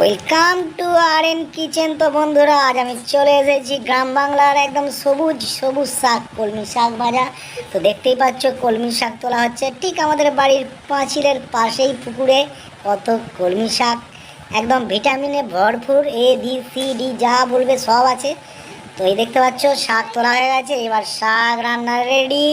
Welcome to R N kitchen তো বন্ধুরা, আজ আমি চলে এসেছি গ্রাম বাংলার একদম সবুজ সবুজ শাক, কলমি শাক ভাজা তো দেখতেই পাচ্ছ, কলমি শাক তোলা হচ্ছে ঠিক আমাদের বাড়ির পাঁচিলের পাশেই পুকুরে। কত কলমি শাক, একদম ভিটামিনে ভরপুর এ বি সি ডি যা বলবে সব আছে। তো এই দেখতে পাচ্ছ, শাক তোলা হয়ে গেছে, এবার শাক রান্না রেডি।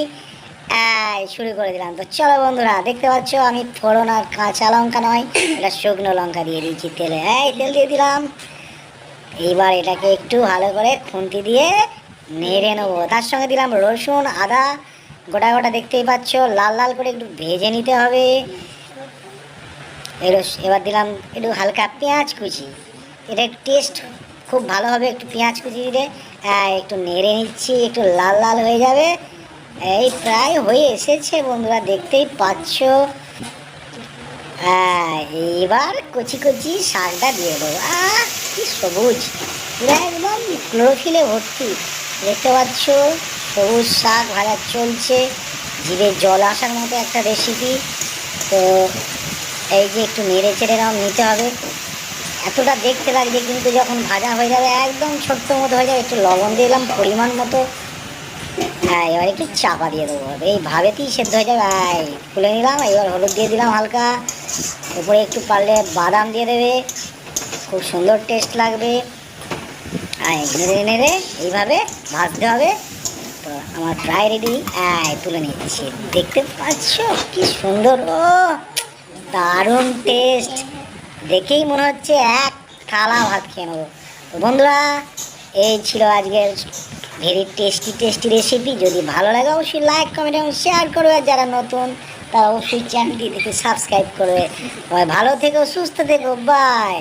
শুরু করে দিলাম। তো চলো বন্ধুরা, দেখতে পাচ্ছ আমি ফোড়ন আর কাঁচা লঙ্কা নয়, এটা শুকনো লঙ্কা দিয়ে দিয়েছি তেলে। এই, তেল দিয়ে দিলাম। এইবার এটাকে একটু ভালো করে খুন্তি দিয়ে নেড়ে নেব। তার সঙ্গে দিলাম রসুন, আদা, গোটা গোটা দেখতেই পাচ্ছ, লাল লাল করে একটু ভেজে নিতে হবে। এবার এবার দিলাম একটু হালকা পেঁয়াজ কুচি। এটা একটু টেস্ট খুব ভালো হবে, একটু পেঁয়াজ কুচি দিলে। হ্যাঁ একটু নেড়ে নিচ্ছি, একটু লাল লাল হয়ে যাবে। এই প্রায় হয়ে এসেছে বন্ধুরা, দেখতেই পাচ্ছ। এবার কচি কচি শাকটা দিয়ে দেবো। আহ, কি সবুজ। পুরো একদম ক্লোরোফিলে ভর্তি। দেখতে পাচ্ছ, সবুজ শাক ভাজা চলছে। জিভে জল আসার মতো একটা রেসিপি তো এই যে একটু নেড়ে চেড়ে নাম নিতে হবে। এতটা দেখতে লাগছে কিন্তু যখন ভাজা হয়ে যাবে, একদম ছোট্ট মতো হয়ে যাবে। একটু লবণ দিলাম, পরিমাণ মতো। হ্যাঁ এবার একটু চাপা দিয়ে দেবো। এই ভাবেতেই সেদ্ধ হয়ে যাবে। এই, খুলে নিলাম, এবার হলুদ দিয়ে দিলাম হালকা। উপরে একটু পারলে বাদাম দিয়ে দেবে। খুব সুন্দর টেস্ট লাগবে। আর নেড়ে নেড়ে এইভাবে ভাজতে হবে। তো আমার প্রায় রেডি হ্যাঁ তুলে নিচ্ছি। দেখতে পাচ্ছ কি সুন্দর? ও, দারুণ টেস্ট দেখেই মনে হচ্ছে এক থালা ভাত খেয়ে নেব। তো বন্ধুরা, এই ছিল আজকের ভেরি টেস্টি টেস্টি রেসিপি যদি ভালো লাগে, অবশ্যই লাইক কমেন্ট এবং শেয়ার করবে। যারা নতুন, তারা অবশ্যই চ্যানেলটি দেখে সাবস্ক্রাইব করবে। ভালো থেকো, সুস্থ থেকো বাই